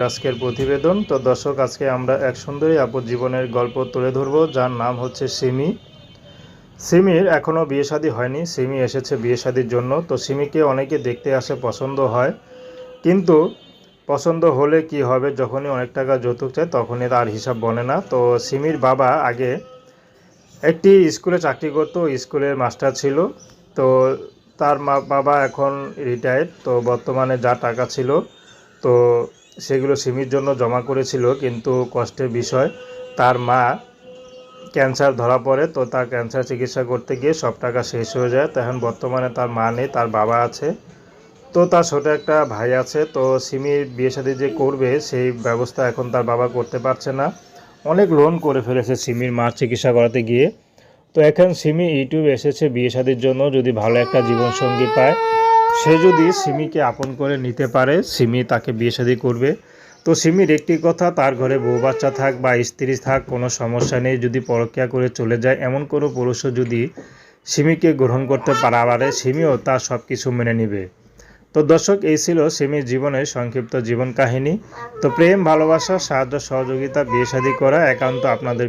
আজকের প্রতিবেদন। তো দর্শক, আজকে আমরা এক সুন্দরী আপুর জীবনের গল্প তুলে ধরবো, যার নাম হচ্ছে সিমি। সিমির এখনও বিয়ে শাদী হয়নি। সিমি এসেছে বিয়ে শাদির জন্য। তো সিমিকে অনেকে দেখতে আসে পছন্দ হয়। কিন্তু পছন্দ হলে কি হবে, যখনই অনেক টাকা যৌতুক চায়, তখনই তার হিসাব বনে না। তো সিমির বাবা আগে একটি স্কুলে চাকরি করতো, স্কুলের মাস্টার ছিল। তো তার মা বাবা এখন রিটায়ার্ড তো বর্তমানে যা টাকা ছিল, তো সেগুলো সিমির জন্য জমা করেছিল, কিন্তু কষ্টের বিষয়, তার মা ক্যান্সার ধরা পড়ে, তো তার ক্যান্সার চিকিৎসা করতে গিয়ে সব টাকা শেষ হয়ে যায়। তো এখন বর্তমানে তার মা নেই, তার বাবা আছে। তো তার ছোটো একটা ভাই আছে, তো সিমির বিয়ে শাদী যে করবে, সেই ব্যবস্থা এখন তার বাবা করতে পারছে না। অনেক লোন করে ফেলেছে সিমির মার চিকিৎসা করাতে গিয়ে। তো এখন সিমি ইউটিউবে এসেছে বিয়ে শাদির জন্য, যদি ভালো একটা জীবনসঙ্গী পায়। সে যদি সিমিকে আপন করে নিতে পারে, সিমি তাকে বিয়ে শাদী করবে। তো সিমির একটি কথা, তার ঘরে বউ বাচ্চা থাক বা স্ত্রী থাক, কোনো সমস্যা নেই। যদি পরকিয়া করে চলে যায়, এমন কোনো পুরুষও যদি সিমিকে গ্রহণ করতে পারে, সিমিও তার সব কিছু মেনে নেবে। তো দর্শক, এই ছিল সিমির জীবনের সংক্ষিপ্ত জীবন কাহিনী। তো প্রেম, ভালোবাসা, সাহায্য, সহযোগিতা, বিয়ে শাদী করা একান্ত আপনাদের